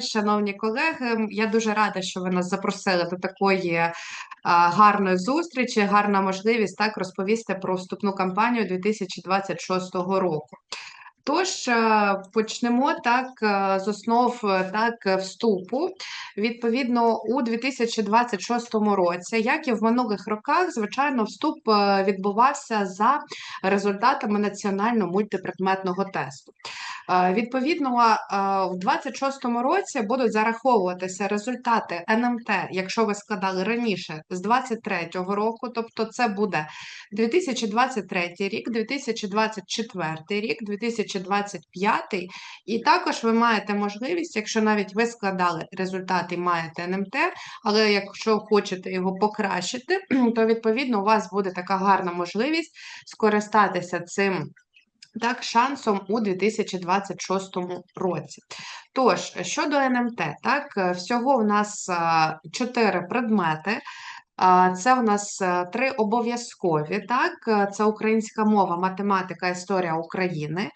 Шановні колеги, я дуже рада, що ви нас запросили до такої а, гарної зустрічі, гарна можливість так розповісти про вступну кампанію 2026 року. Тож е, почнемо так е, з основ е, так вступу. Відповідно, у 2026 році, як і в минулих роках, звичайно, вступ відбувався за результатами національного мультипредметного тесту. Відповідно, в 26-му році будуть зараховуватися результати НМТ, якщо ви складали раніше з 23-го року, тобто це буде 2023 рік, 2024 рік, 2025, і також ви маєте можливість, якщо навіть ви складали результати маєте НМТ, але якщо хочете його покращити, то відповідно у вас буде така гарна можливість скористатися цим. Так, шансом у 2026 році. Тож, щодо НМТ, так, всього в нас чотири предмети. Це в нас е, три обов'язкові, так, е, це українська мова, математика, історія України.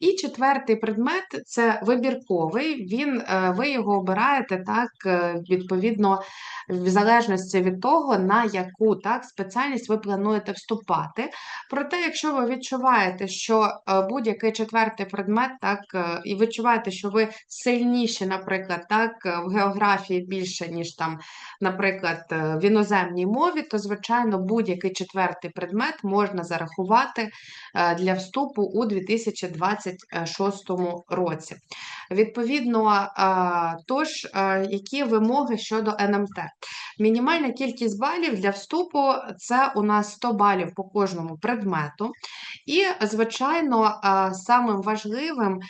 І четвертий предмет це вибірковий. Він, е, ви його обираєте так, е, відповідно, в залежності від того, на яку так, спеціальність ви плануєте вступати. Проте, якщо ви відчуваєте, що е, будь-який четвертий предмет, так, і відчуваєте, що ви сильніші, наприклад, так, в географії більше, ніж там, наприклад, в іноземній мові, то, звичайно, будь-який четвертий предмет можна зарахувати для вступу у 2026 році. Відповідно, тож, які вимоги щодо НМТ? Мінімальна кількість балів для вступу це у нас 100 балів по кожному предмету. І, звичайно, самим важливим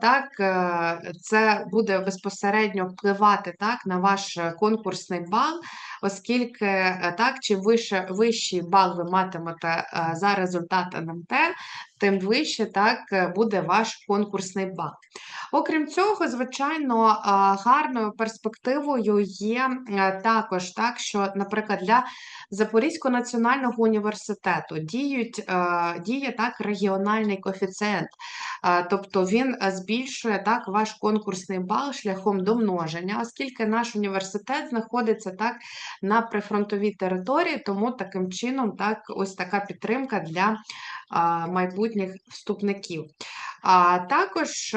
так, е, це буде безпосередньо впливати так, на ваш конкурсний бал, оскільки е, так, чим вище, вищий бал ви матимете е, за результат НМТ, тим вище так, е, буде ваш конкурсний бал. Окрім цього, звичайно, е, гарною перспективою є е, також так, що, наприклад, для Запорізького національного університету діють, діє так регіональний коефіцієнт, тобто він збільшує так ваш конкурсний бал шляхом домноження, оскільки наш університет знаходиться так на прифронтовій території, тому таким чином так ось така підтримка для майбутніх вступників. А також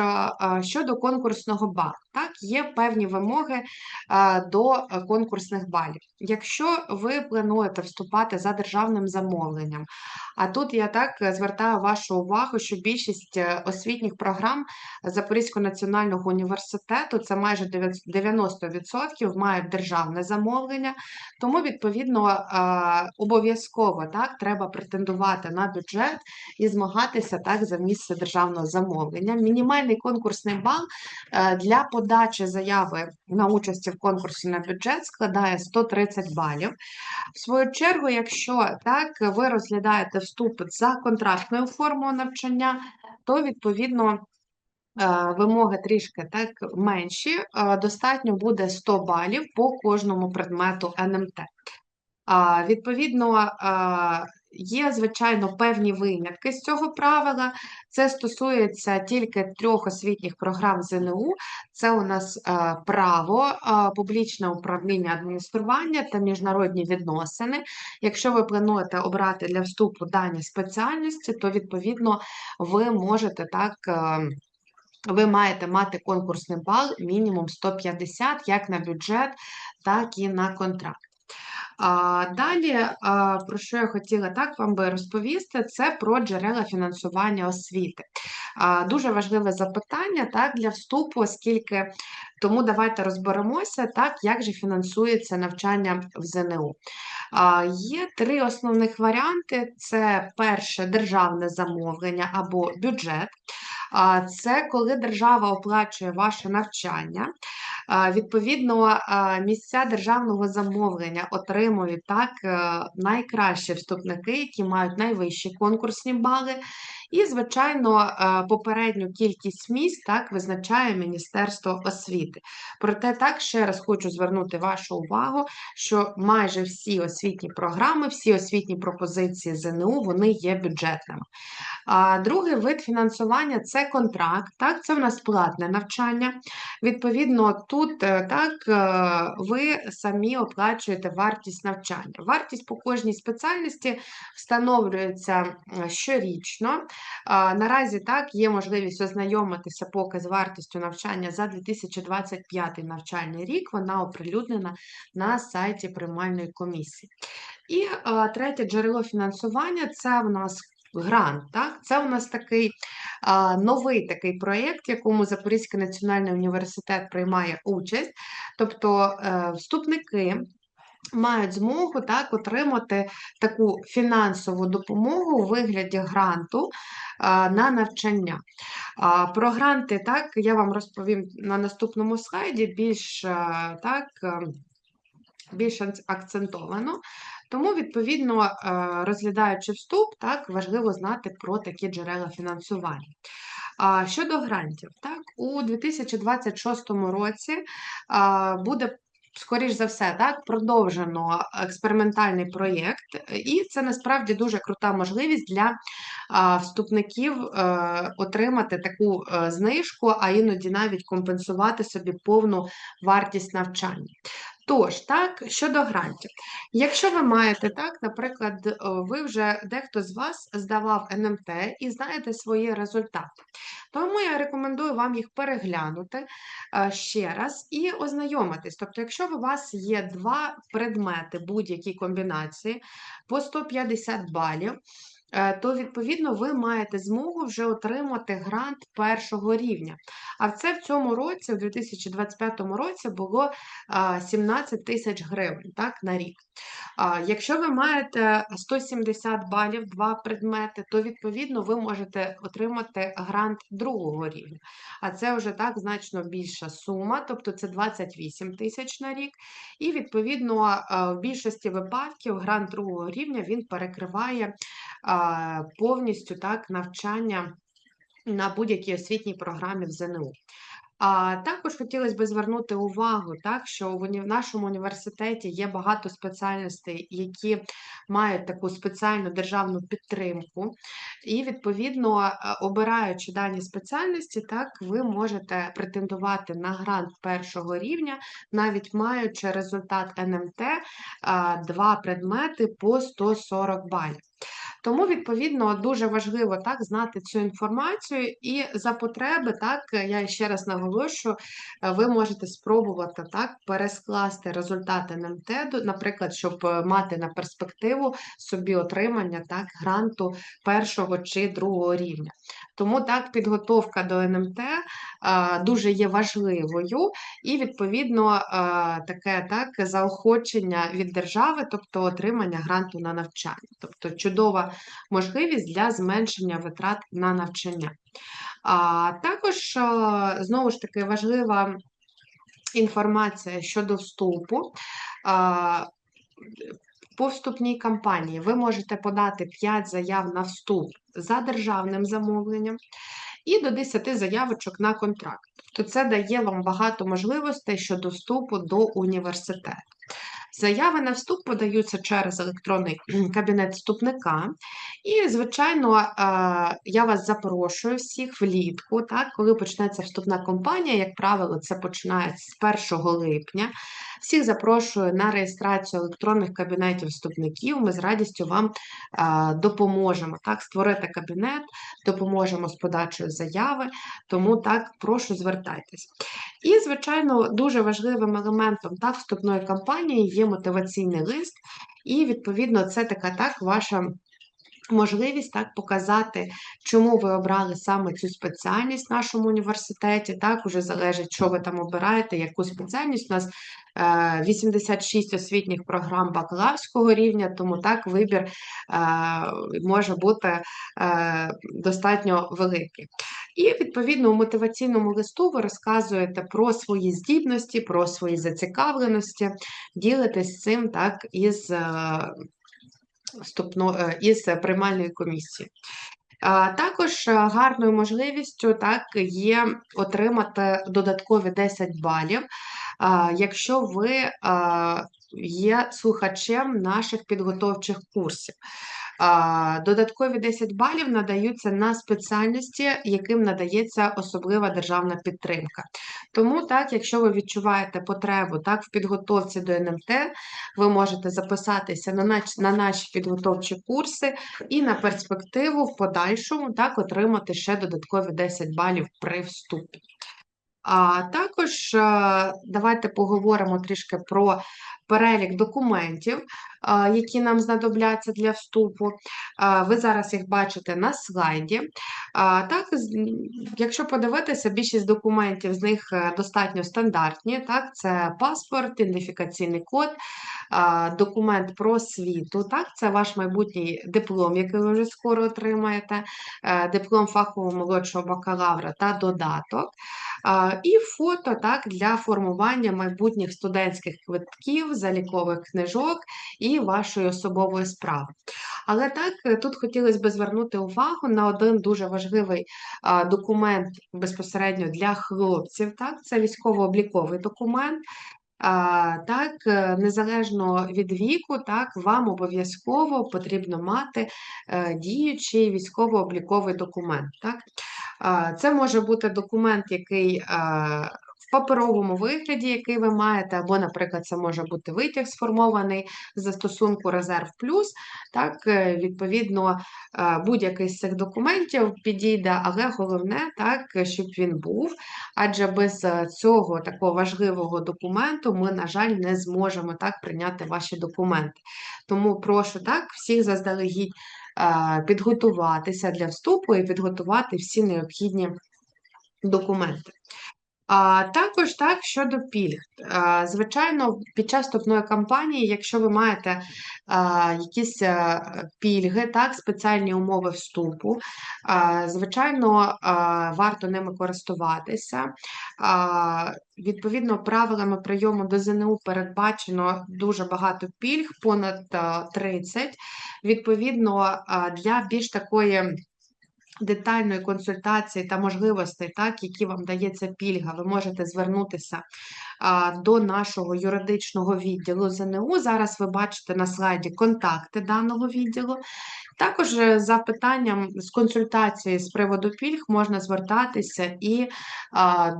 щодо конкурсного балу, так, є певні вимоги а, до е, конкурсних балів. Якщо ви плануєте вступати за державним замовленням, а тут я так е, звертаю вашу увагу, що більшість е, освітніх програм Запорізького національного університету, це майже 90% мають державне замовлення, тому, відповідно, е, обов'язково так, треба претендувати на бюджет і змагатися так за місце державного замовлення. Мінімальний конкурсний бал е, для подачі заяви на участі в конкурсі на бюджет складає 130 балів. В свою чергу, якщо так ви розглядаєте вступ за контрактною формою навчання, то відповідно. е, Вимоги трішки так менші, е, достатньо буде 100 балів по кожному предмету НМТ. Відповідно, а, є, звичайно, певні винятки з цього правила. Це стосується тільки трьох освітніх програм ЗНУ. Це у нас а, право, а, публічне управління адміністрування та міжнародні відносини. Якщо ви плануєте обрати для вступу дані спеціальності, то відповідно ви можете так. е, Ви маєте мати конкурсний бал мінімум 150 як на бюджет, так і на контракт. Далі, про що я хотіла так вам би розповісти, це про джерела фінансування освіти. Дуже важливе запитання так, для вступу, оскільки тому давайте розберемося, так, як же фінансується навчання в ЗНУ. Є три основних варіанти: це перше державне замовлення або бюджет. Це коли держава оплачує ваше навчання. Відповідно, місця державного замовлення отримують так е, найкращі вступники, які мають найвищі конкурсні бали. І, звичайно, е, попередню кількість місць так визначає Міністерство освіти. Проте, так ще раз хочу звернути вашу увагу, що майже всі освітні програми, всі освітні пропозиції ЗНУ вони є бюджетними. А другий вид фінансування це контракт. Так, це в нас платне навчання. Відповідно, тут е, так е, ви самі оплачуєте вартість навчання. Вартість по кожній спеціальності встановлюється щорічно. Наразі так є можливість ознайомитися поки з вартістю навчання за 2025 навчальний рік. Вона оприлюднена на сайті приймальної комісії. І третє джерело фінансування це в нас грант. Так? Це у нас такий а, новий такий проєкт, в якому Запорізький національний університет приймає участь. Тобто е, вступники. Мають змогу так отримати таку фінансову допомогу у вигляді гранту а, на навчання. А, Про гранти так я вам розповім на наступному слайді більш а, так. Більш акцентовано, тому, відповідно, е, розглядаючи вступ, так, важливо знати про такі джерела фінансування. Щодо грантів, так, у 2026 році буде скоріш за все, так, продовжено експериментальний проєкт, і це насправді дуже крута можливість для вступників е, отримати таку е, знижку, а іноді навіть компенсувати собі повну вартість навчання. Тож, так, щодо грантів, якщо ви маєте так, наприклад, е, ви вже дехто з вас здавав НМТ і знаєте свої результати, тому я рекомендую вам їх переглянути е, ще раз і ознайомитись. Тобто, якщо у вас є два предмети будь-які комбінації по 150 балів, то відповідно ви маєте змогу вже отримати грант першого рівня. А це в цьому році, в 2025 році, було 17 тисяч гривень так, на рік. Якщо ви маєте 170 балів, два предмети, то відповідно ви можете отримати грант другого рівня. А це вже так значно більша сума, тобто це 28 тисяч на рік. І відповідно в більшості випадків грант другого рівня він перекриває повністю так навчання на будь-якій освітній програмі в ЗНУ. А також хотілося б звернути увагу, так що в нашому університеті є багато спеціальностей, які мають таку спеціальну державну підтримку, і, відповідно, обираючи дані спеціальності, так ви можете претендувати на грант першого рівня, навіть маючи результат НМТ два предмети по 140 балів. Тому, відповідно, дуже важливо так знати цю інформацію, і за потреби, так, я ще раз наголошую, е, ви можете спробувати так перескласти результати НМТ, наприклад, щоб е, мати на перспективу собі отримання так, гранту першого чи другого рівня. Тому так, підготовка до НМТ дуже є важливою, і, відповідно, таке так, заохочення від держави, тобто отримання гранту на навчання, тобто чудова можливість для зменшення витрат на навчання. Також, знову ж таки, важлива інформація щодо вступу. По вступній кампанії ви можете подати 5 заяв на вступ за державним замовленням і до 10 заявочок на контракт. Тобто це дає вам багато можливостей щодо вступу до університету. Заяви на вступ подаються через електронний кабінет вступника. І, звичайно, е, я вас запрошую всіх влітку, так, коли почнеться вступна кампанія, як правило, це починається з 1 липня. Всіх запрошую на реєстрацію електронних кабінетів вступників. Ми з радістю вам допоможемо так, створити кабінет, допоможемо з подачою заяви, тому так прошу звертайтесь. І, звичайно, дуже важливим елементом так, вступної кампанії є мотиваційний лист, і, відповідно, це така так ваша. Можливість так показати, чому ви обрали саме цю спеціальність в нашому університеті. Так, уже залежить, що ви там обираєте, яку спеціальність. У нас 86 е, освітніх програм бакалаврського рівня, тому так вибір е, може бути е, достатньо великий. І, відповідно, у мотиваційному листу ви розказуєте про свої здібності, про свої зацікавленості, ділитесь цим так із вступно із приймальної комісії. Також е, гарною можливістю так, є отримати додаткові 10 балів, якщо ви є слухачем наших підготовчих курсів. Додаткові 10 балів надаються на спеціальності, яким надається особлива державна підтримка. Тому, так, якщо ви відчуваєте потребу так, в підготовці до НМТ, ви можете записатися на наші, на наші підготовчі курси і на перспективу в подальшому так, отримати ще додаткові 10 балів при вступі. А також е, давайте поговоримо трішки про перелік документів, які нам знадобляться для вступу. Ви зараз їх бачите на слайді. Так, якщо подивитися, більшість документів з них е, достатньо стандартні. Так, це паспорт, ідентифікаційний код, документ про освіту. Так, це ваш майбутній диплом, який ви вже скоро отримаєте, е, диплом фахового молодшого бакалавра та додаток. І фото так, для формування майбутніх студентських квитків, залікових книжок і вашої особової справи. Але так, е, тут хотілося б звернути увагу на один дуже важливий документ безпосередньо для хлопців. Так, це військово-обліковий документ. Так, е, незалежно від віку, так, вам обов'язково потрібно мати е, діючий військово-обліковий документ. Так. Це може бути документ, який паперовому вигляді, який ви маєте, або, наприклад, це може бути витяг сформований з застосунку Резерв Плюс. Так, е, відповідно, е, будь-який з цих документів підійде, але головне, так, щоб він був. Адже без е, цього такого важливого документу ми, на жаль, не зможемо так прийняти ваші документи. Тому прошу так всіх заздалегідь підготуватися для вступу і підготувати всі необхідні документи. А також так щодо пільг. А, Звичайно, під час вступної кампанії, якщо ви маєте а, якісь а, пільги, так, спеціальні умови вступу, а, звичайно, а, варто ними користуватися. А, Відповідно, правилами прийому до ЗНУ передбачено дуже багато пільг, понад а, 30. Відповідно, а, для більш такої детальної консультації та можливостей, так, які вам дається пільга, ви можете звернутися до нашого юридичного відділу ЗНУ. Зараз ви бачите на слайді контакти даного відділу. Також е, за питанням з консультації з приводу пільг можна звертатися і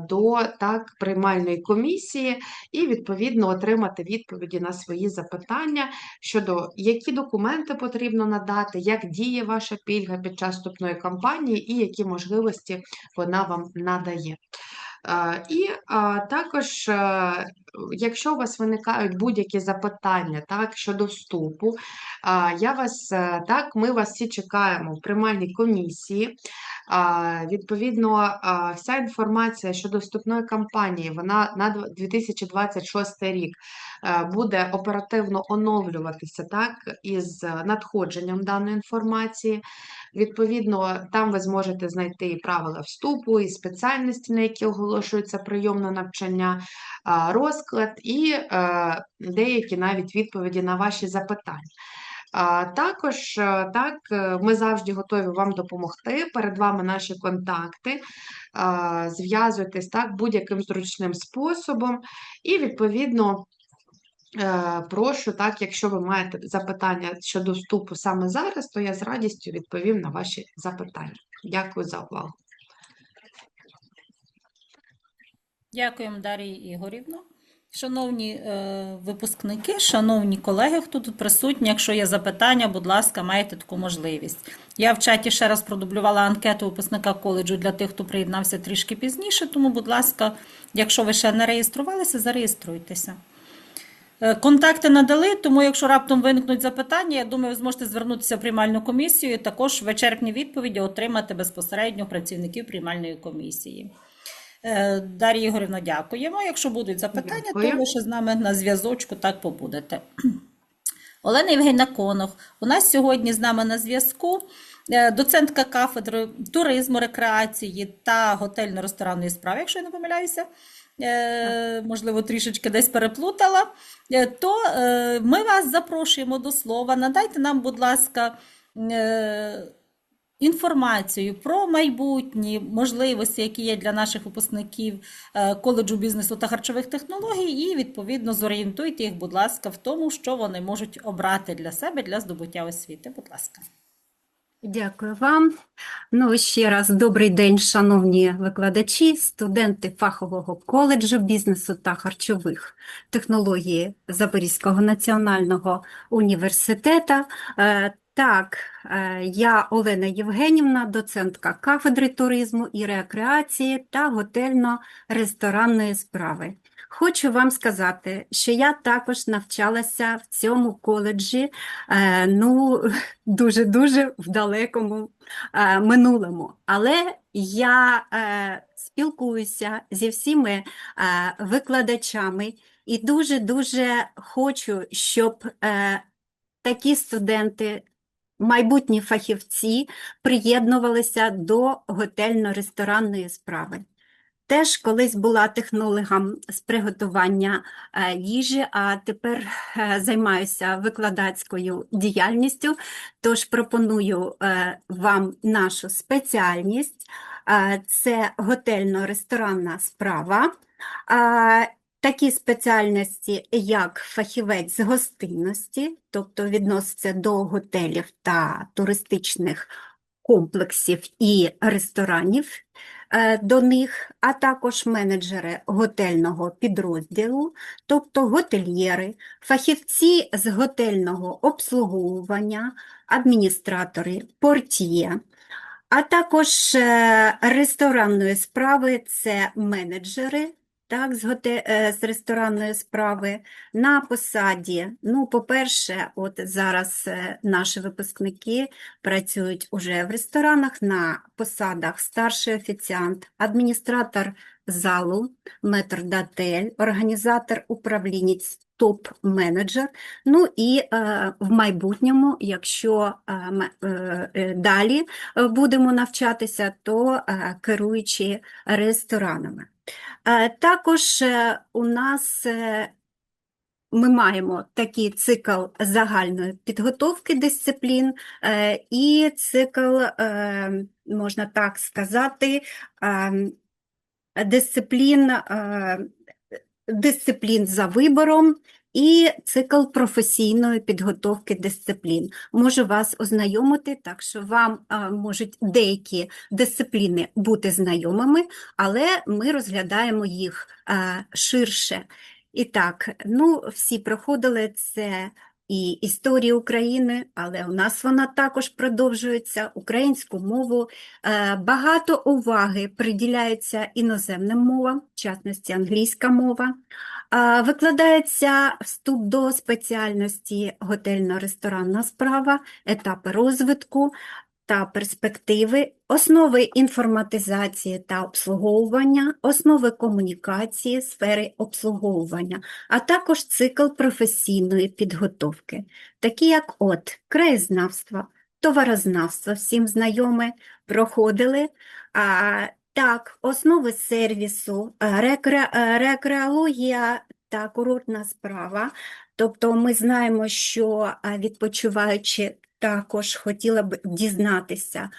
до так, приймальної комісії, і відповідно отримати відповіді на свої запитання щодо які документи потрібно надати, як діє ваша пільга під час вступної кампанії, і які можливості вона вам надає. Е, І також, е, якщо у вас виникають будь-які запитання так, щодо вступу, я вас е, так, ми вас всі чекаємо в приймальній комісії. Відповідно, вся інформація щодо вступної кампанії, вона на 2026 рік е, буде оперативно оновлюватися так, із надходженням даної інформації. Відповідно, там ви зможете знайти і правила вступу, і спеціальності, на які оголошується прийомне навчання, розклад і е, деякі навіть відповіді на ваші запитання. Також е, так, е, ми завжди готові вам допомогти. Перед вами наші контакти. Зв'язуйтесь так будь-яким зручним способом, і відповідно. Прошу, так, якщо ви маєте запитання щодо вступу саме зараз, то я з радістю відповім на ваші запитання. Дякую за увагу. Дякуємо, Дар'я Ігорівна. Шановні е, випускники, шановні колеги, хто тут присутні, якщо є запитання, будь ласка, маєте таку можливість. Я в чаті ще раз продублювала анкету випускника коледжу для тих, хто приєднався трішки пізніше, тому, будь ласка, якщо ви ще не реєструвалися, зареєструйтеся. Е, Контакти надали, тому якщо раптом виникнуть запитання, я думаю, ви зможете звернутися в приймальну комісію і також вичерпні відповіді отримати безпосередньо працівників приймальної комісії. Е, Дар'я Ігорівна, дякуємо. Якщо будуть запитання, Дякую. то ви ще з нами на зв'язочку так побудете. Олена Євгенівна Конох. У нас сьогодні з нами на зв'язку е, доцентка кафедри туризму, рекреації та готельно-ресторанної справи, якщо я не помиляюся. Е, Можливо, трішечки десь переплутала. То ми вас запрошуємо до слова. Надайте нам, будь ласка, інформацію про майбутні можливості, які є для наших випускників е, коледжу бізнесу та харчових технологій, і відповідно зорієнтуйте їх, будь ласка, в тому, що вони можуть обрати для себе для здобуття освіти. Будь ласка. Дякую вам. Ну, ще раз добрий день, шановні викладачі, студенти фахового коледжу бізнесу та харчових технологій Запорізького національного університету. Так, е, я Олена Євгенівна, доцентка кафедри туризму і рекреації та готельно-ресторанної справи. Хочу вам сказати, що я також навчалася в цьому коледжі, е, ну, дуже-дуже в далекому е, минулому. Але я спілкуюся зі всіми викладачами і дуже-дуже хочу, щоб такі студенти, майбутні фахівці, приєднувалися до готельно-ресторанної справи. Теж колись була технологом з приготування е, їжі, а тепер е, займаюся викладацькою діяльністю, тож пропоную е, вам нашу спеціальність. Це готельно-ресторанна справа. Такі спеціальності, як фахівець з гостинності, тобто відноситься до готелів та туристичних комплексів і ресторанів е, до них, а також менеджери готельного підрозділу, тобто готельєри, фахівці з готельного обслуговування, адміністратори, портьє, а також е, ресторанної справи це менеджери. Так, з, готе... е, з ресторанної справи на посаді. Ну, по-перше, от зараз е, наші випускники працюють уже в ресторанах на посадах старший офіціант, адміністратор залу, метрдотель, організатор управлінець, топ-менеджер. Ну і е, в майбутньому, якщо е, е, е, далі е, будемо навчатися, то е, керуючи ресторанами. Е, Також е, у нас е, ми маємо такий цикл загальної підготовки дисциплін е, і цикл, е, можна так сказати, е, дисциплін, е, дисциплін за вибором і цикл професійної підготовки дисциплін. Можу вас ознайомити, так що вам е, можуть деякі дисципліни бути знайомими, але ми розглядаємо їх е, ширше. І так, ну, всі проходили це і історії України, але у нас вона також продовжується, українську мову. Е, Багато уваги приділяється іноземним мовам, в частності англійська мова. Е, Викладається вступ до спеціальності готельно-ресторанна справа, етапи розвитку та перспективи, основи інформатизації та обслуговування, основи комунікації, сфери обслуговування, а також цикл професійної підготовки, такі як от краєзнавство, товарознавство, всім знайоме, проходили. А, так, основи сервісу, е, рекре, е, рекреологія та курортна справа. Тобто ми знаємо, що е, відпочиваючи також хотіла б дізнатися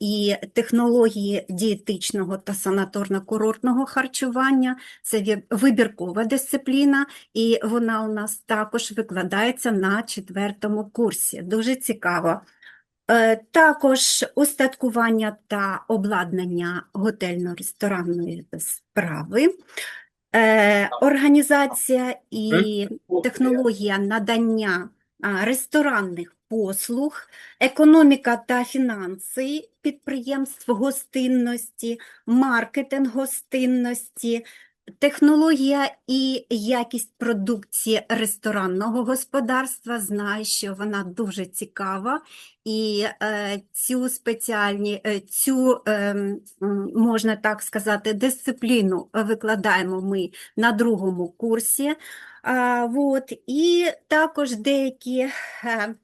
і технології дієтичного та санаторно-курортного харчування. Це вибіркова дисципліна, і вона у нас також викладається на четвертому курсі. Дуже цікаво. Е, Також устаткування та обладнання готельно-ресторанної справи, е, організація і технологія надання ресторанних послуг, економіка та фінанси підприємств гостинності, маркетинг гостинності, технологія і якість продукції ресторанного господарства. Знаю, що вона дуже цікава, і е, цю спеціальні, е, цю, м, можна так сказати, дисципліну викладаємо ми на другому курсі. А, вот, і також деякі е,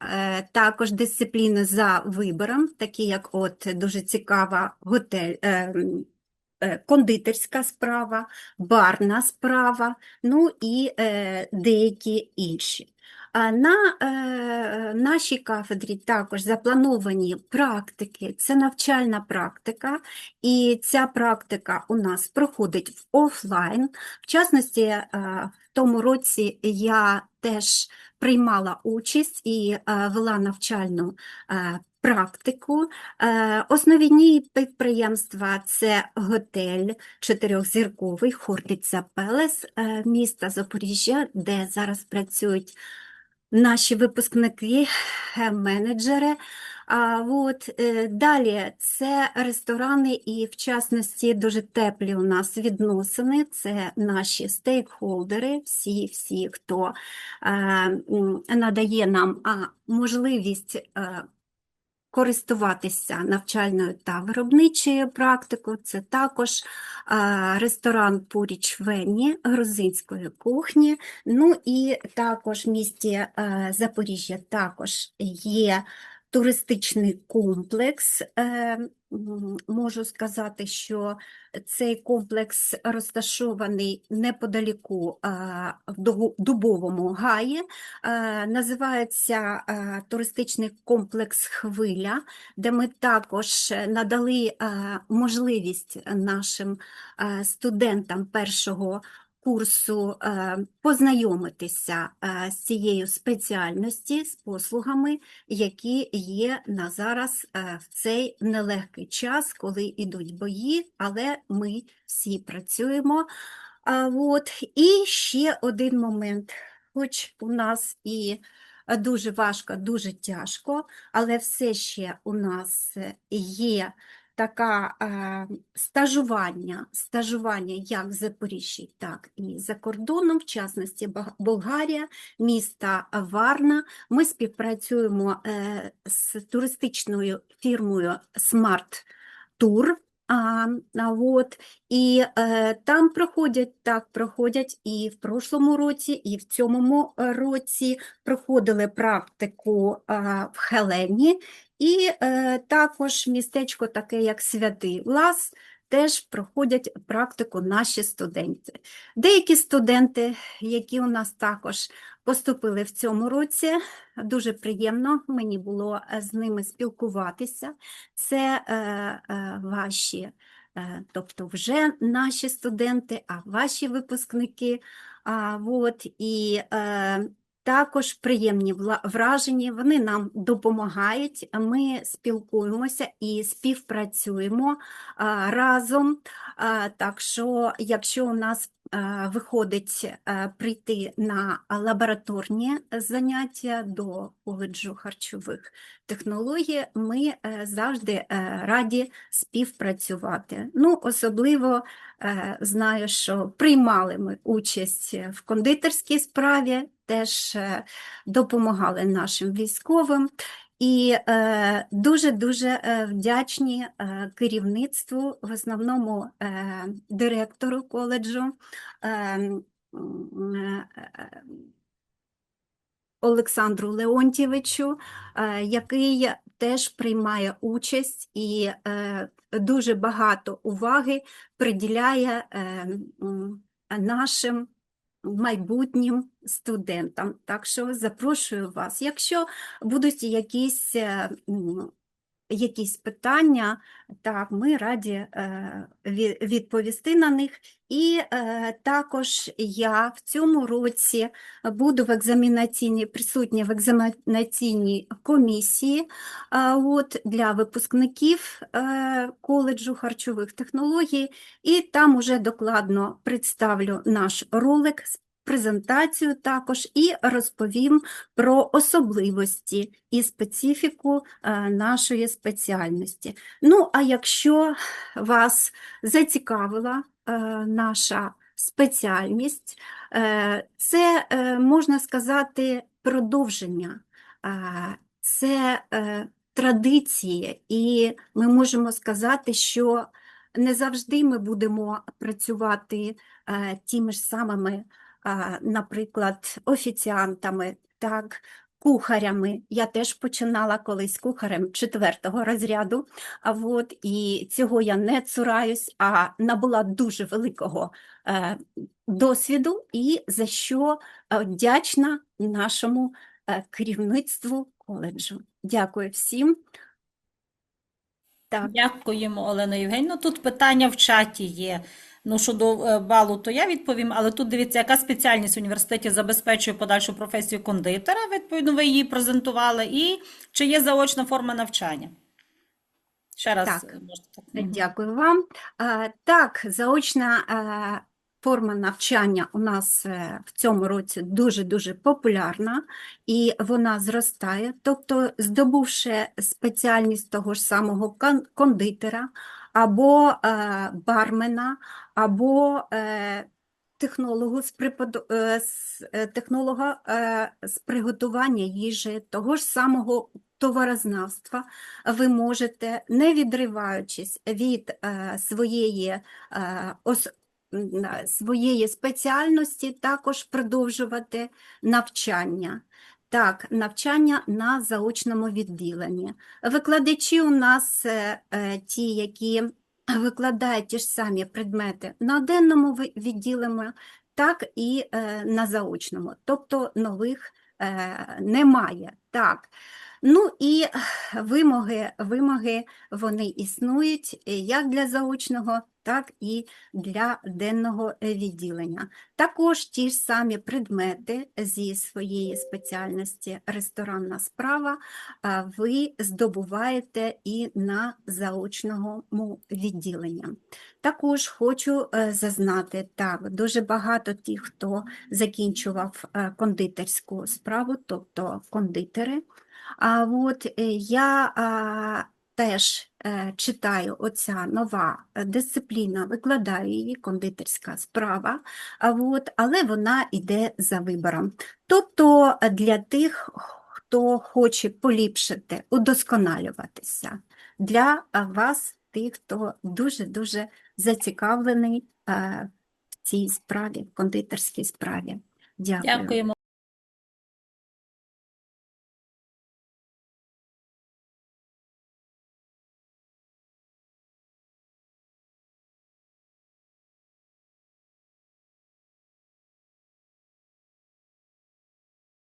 е, також дисципліни за вибором, такі як от дуже цікава готель, е, е, кондитерська справа, барна справа, ну і е, деякі інші. На е, нашій кафедрі також заплановані практики, це навчальна практика, і ця практика у нас проходить в офлайн. В частності, е, в тому році я теж приймала участь і е, вела навчальну практику. Основні підприємства – це готель чотирьохзірковий Хортиця Пелес міста Запоріжжя, де зараз працюють наші випускники, е, менеджери. А, от, е, далі це ресторани і, в частності, дуже теплі у нас відносини. Це наші стейкхолдери, всі, всі, хто е, надає нам можливість користуватися навчальною та виробничою практикою. Це також а, ресторан Пуріч Венні грузинської кухні. Ну і також в місті е, Запоріжжя також є туристичний комплекс. Е, Можу сказати, що цей комплекс розташований неподаліку в Дугу- Дубовому гаї. Е, Називається е, туристичний комплекс Хвиля, де ми також е, надали е, можливість нашим е, студентам першого курсу е, познайомитися е, з цією спеціальності, з послугами, які є на зараз е, в цей нелегкий час, коли йдуть бої, але ми всі працюємо. От. І ще один момент, хоч у нас і дуже важко, дуже тяжко, але все ще у нас є така е, стажування, стажування як в Запоріжжі, так і за кордоном, в частності Болгарія, міста Варна. Ми співпрацюємо е, з туристичною фірмою Smart Tour. А, а от, і е, там проходять, так, проходять і в прошлому році, і в цьому е, році проходили практику а, в Хелені, і е, також містечко таке, як Святий Влас, теж проходять практику наші студенти. Деякі студенти, які у нас також поступили в цьому році, дуже приємно мені було е, з ними спілкуватися. Це е, е, ваші, е, тобто вже наші студенти, а ваші випускники. А, от, і е, також приємні враження, вони нам допомагають, ми спілкуємося і співпрацюємо разом. Так що, якщо у нас виходить прийти на лабораторні заняття до коледжу харчових технологій, ми е, завжди е, раді співпрацювати. Ну, особливо е, знаю, що приймали ми участь в кондитерській справі, теж е, допомагали нашим військовим. І е, дуже-дуже е, вдячні е, керівництву, в основному директору коледжу Олександру Леонтьєвичу, е, який теж приймає участь і дуже багато уваги приділяє нашим майбутнім студентам. Так що запрошую вас. Якщо будуть якісь, е, якісь питання, так, ми раді е, відповісти на них. І е, також я в цьому році буду в екзаменаційній, присутня в екзаменаційній комісії от, для випускників е, коледжу харчових технологій, і там уже докладно представлю наш ролик презентацію також і розповім про особливості і специфіку е, нашої спеціальності. Ну, а якщо вас зацікавила е, наша спеціальність, е, це, можна сказати, продовження, це традиції, і ми можемо сказати, що не завжди ми будемо працювати тими ж самими, наприклад, офіціантами, так, кухарями. Я теж починала колись кухарем четвертого розряду, а от, і цього я не цураюсь, а набула дуже великого е, досвіду, і за що е, вдячна нашому е, керівництву коледжу. Дякую всім. Так. Дякуємо, Олено Євгенівно. Тут питання в чаті є. Ну, щодо е, балу, то я відповім, але тут дивіться, яка спеціальність в університеті забезпечує подальшу професію кондитера, відповідно, ви її презентували, і чи є заочна форма навчання? Ще раз Так. е, можете так. Мгм. Дякую вам. Е, Так, заочна е, форма навчання у нас е, в цьому році дуже-дуже популярна і вона зростає. Тобто, здобувши спеціальність того ж самого кондитера або е, бармена, або е, технологу з, технолога з приготування їжі, того ж самого товарознавства, ви можете, не відриваючись від своєї, своєї спеціальності, також продовжувати навчання. Так, навчання на заочному відділенні. Викладачі у нас е, е, ті, які викладають ті ж самі предмети на денному відділенні, так і е, на заочному. Тобто нових немає. Так. Ну і вимоги, вимоги вони існують як для заочного, так і для денного відділення. Також ті ж самі предмети зі своєї спеціальності ресторанна справа ви здобуваєте і на заочному відділенні. Також хочу е, зазнати, так, дуже багато тих, хто закінчував е, кондитерську справу, тобто кондитери. А от е, я теж е, читаю оця нова е, дисципліна, викладаю її, кондитерська справа, от, але вона йде за вибором. Тобто е, для тих, хто хоче поліпшити, удосконалюватися, для вас, тих, хто дуже-дуже зацікавлений в цій справі, в кондитерській справі. Дякую. Дякуємо.